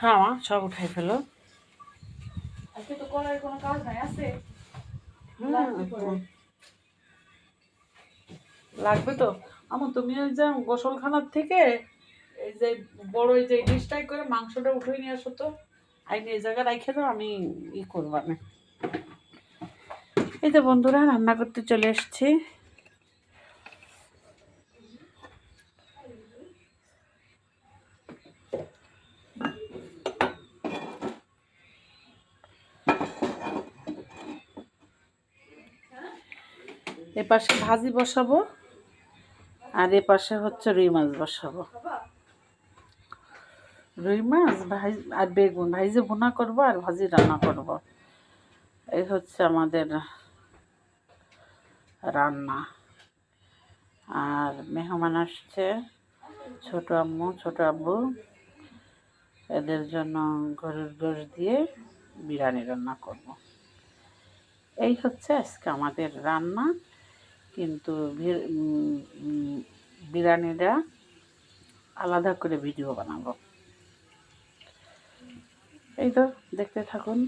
হ্যাঁ মা সব উঠাই ফেলো। আজকে তো করার কোনো কাজ নাই আছে? লাগবে তো। আমার তুমি ওই যে গোসলখানার থেকে এই যে বড় এই যে ডিশটাই করে মাংসটা উঠে নিয়ে আসো তো। আইনি এই জায়গায় রাখে দাও আমি ই করব আমি। এই তো বন্ধুরা রান্না করতে চলে এসেছি। এ পাশে ভাজি বসাবো আর এ পাশে হচ্ছে রুই মাছ বসাবো। রুই মাছ, ভাই আর বেগুন ভাইজে ভুনা করব আর ভাজি রান্না করব। এই হচ্ছে আমাদের রান্না। আর মেহমান আসছে, ছোট আম্মু, ছোট আব্বু। এদের জন্য গরুর গোশ দিয়ে বিরিয়ানি রান্না করব। এই হচ্ছে আজকে আমাদের রান্না। কিন্তু বিরিয়ানিটা আলাদা করে ভিডিও বানাবো এই তো, দেখতে থাকুন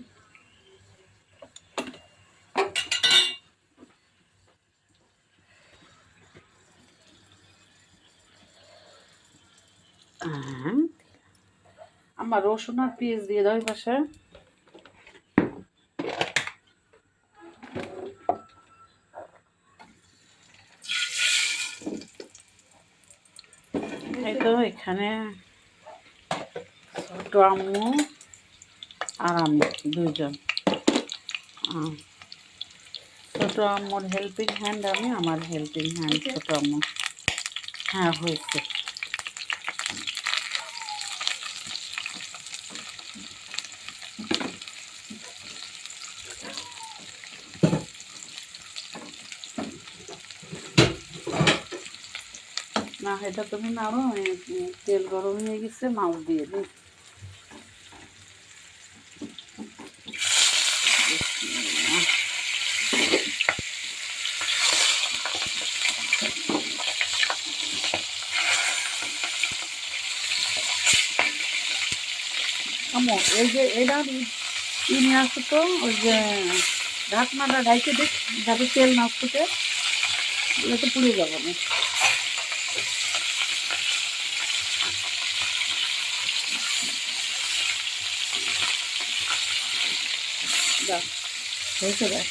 হ্যাঁ। আমার রসুন আর পেঁয়াজ দিয়ে দাও পাশে এই তো এখানে ছোট আম্মু আর আমি দুজন ছোট আম্মুর হেল্পিং হ্যান্ড আমি, আমার হেল্পিং হ্যান্ড ছোট আম্মু হ্যাঁ হয়েছে। না, এটা তুমি নাও তেল গরম হয়ে গেছে মাছ দিয়ে দিই। আমো, এই যে এটা নিয়ে আসো তো, ওই যে ঢাকনাটা ঢাইকে দেখ যাতে তেল না ফুটে এতে পুড়ে যাব। না দাও হয়েছে দেখ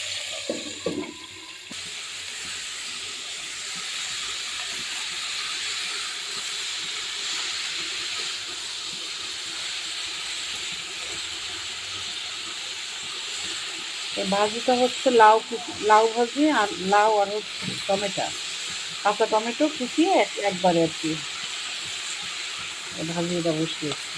ভাজিটা হচ্ছে লাউ লাউ ভাজি আর লাউ আর হচ্ছে টমেটো। কাঁচা টমেটো কুচিয়ে একবারে আর কি। ভাজিটা বসিয়েছি।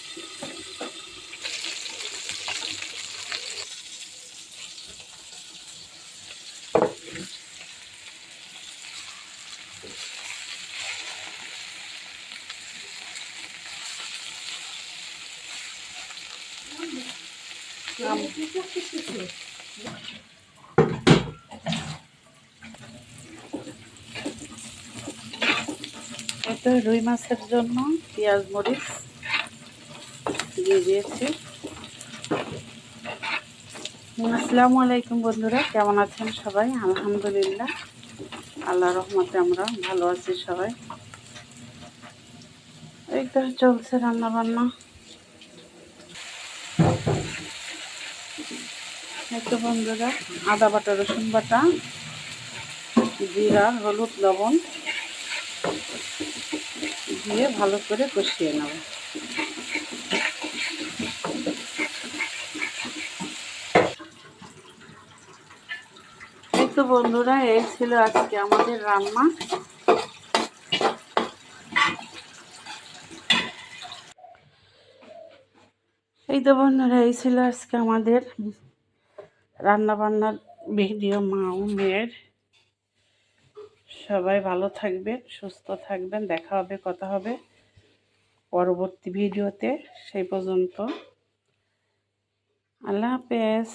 রুই মাছের জন্য পেঁয়াজ, মরিচ দিয়ে দিয়েছি। আসসালামু আলাইকুম বন্ধুরা, কেমন আছেন সবাই? আলহামদুলিল্লাহ আল্লাহ রহমতে আমরা ভালো আছি সবাই। এই তো চলছে রান্না বান্না তো বন্ধুরা, আদা বাটা, রসুন বাটা, জিরা, হলুদ, লবণ দিয়ে ভালো করে কষিয়ে নেব। এই তো বন্ধুরা, এই ছিল আজকে আমাদের রান্না। এই তো বন্ধুরা, এই ছিল আজকে আমাদের রান্না বান্নার ভিডিও মা ও মেয়ের সবাই ভালো থাকবেন, সুস্থ থাকবেন, দেখা হবে, কথা হবে পরবর্তী ভিডিওতে। সেই পর্যন্ত। আল্লাহ হাফেজ।